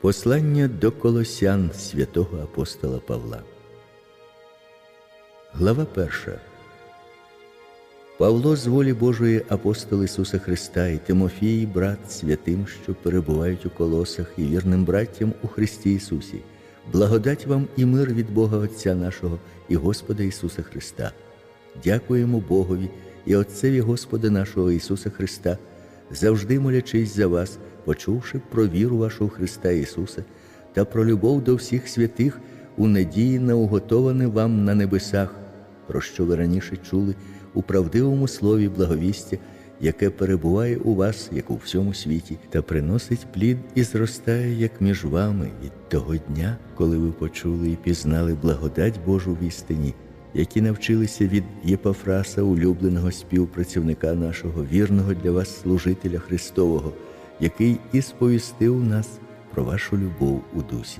Послання до Колосян святого апостола Павла. Глава перша. Павло з волі Божої апостол Ісуса Христа і Тимофій, брат святим, що перебувають у колосах, і вірним браттям у Христі Ісусі. Благодать вам і мир від Бога Отця нашого і Господа Ісуса Христа. Дякуємо Богові і Отцеві Господа нашого Ісуса Христа, завжди молячись за вас, почувши про віру вашу Христа Ісуса та про любов до всіх святих у надії на уготоване вам на небесах, про що ви раніше чули у правдивому слові благовістя, яке перебуває у вас, як у всьому світі, та приносить плід і зростає, як між вами від того дня, коли ви почули і пізнали благодать Божу в істині, які навчилися від Єпафраса, улюбленого співпрацівника нашого, вірного для вас служителя Христового, який і сповістив нас про вашу любов у дусі.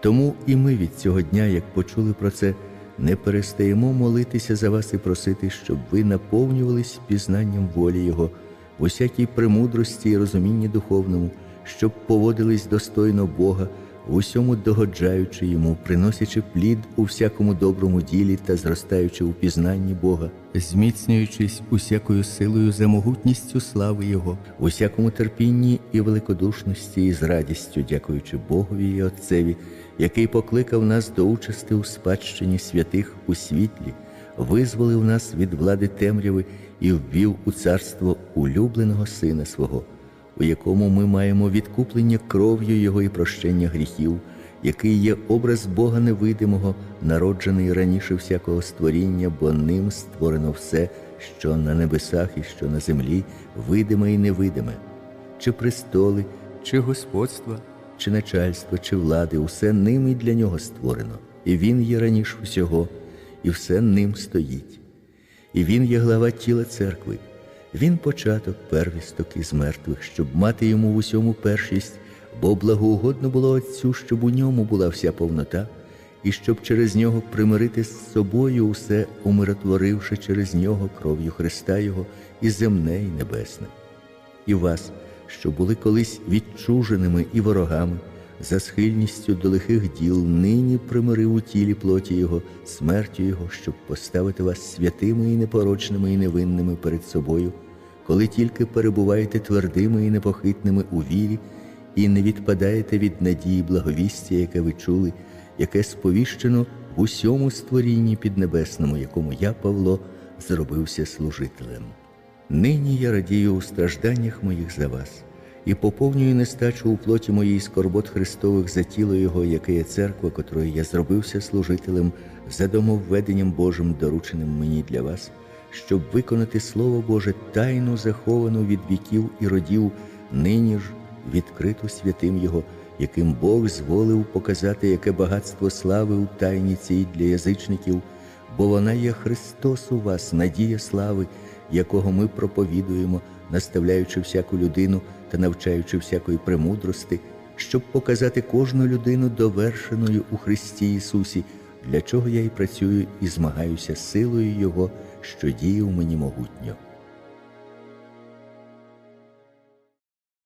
Тому і ми від цього дня, як почули про це, не перестаємо молитися за вас і просити, щоб ви наповнювались пізнанням волі Його в усякій премудрості і розумінні духовному, щоб поводились достойно Бога, усьому догоджаючи йому, приносячи плід у всякому доброму ділі та зростаючи у пізнанні Бога, зміцнюючись усякою силою за могутністю слави Його, в усякому терпінні і великодушності, і з радістю, дякуючи Богові і Отцеві, який покликав нас до участи у спадщині святих у світлі, визволив нас від влади темряви і ввів у царство улюбленого Сина свого у якому ми маємо відкуплення кров'ю Його і прощення гріхів, який є образ Бога невидимого, народжений раніше всякого створіння, бо ним створено все, що на небесах і що на землі, видиме і невидиме, чи престоли, чи господства, чи начальство, чи влади, усе ним і для нього створено, і Він є раніше всього, і все ним стоїть. І Він є глава тіла церкви. Він початок первісток із мертвих, щоб мати йому в усьому першість, бо благоугодно було Отцю, щоб у ньому була вся повнота, і щоб через нього примирити з собою усе, умиротворивши через нього кров'ю Христа Його і земне, і небесне, і вас, що були колись відчуженими і ворогами, за схильністю до лихих діл, нині примирив у тілі плоті Його, смертю Його, щоб поставити вас святими і непорочними і невинними перед собою, коли тільки перебуваєте твердими і непохитними у вірі, і не відпадаєте від надії благовістя, яке ви чули, яке сповіщено в усьому створінні піднебесному, якому я, Павло, зробився служителем. Нині я радію у стражданнях моїх за вас і поповнюю нестачу у плоті моїй скорбот Христових за тіло Його, яке є церква, котрої я зробився служителем за домовведенням Божим, дорученим мені для вас, щоб виконати Слово Боже тайну заховану від віків і родів, нині ж відкриту святим Його, яким Бог зволив показати, яке багатство слави у тайні цій для язичників, бо вона є Христос у вас, надія слави, якого ми проповідуємо, наставляючи всяку людину та навчаючи всякої премудрости, щоб показати кожну людину довершеною у Христі Ісусі, для чого я і працюю і змагаюся силою Його, що діє у мені могутньо.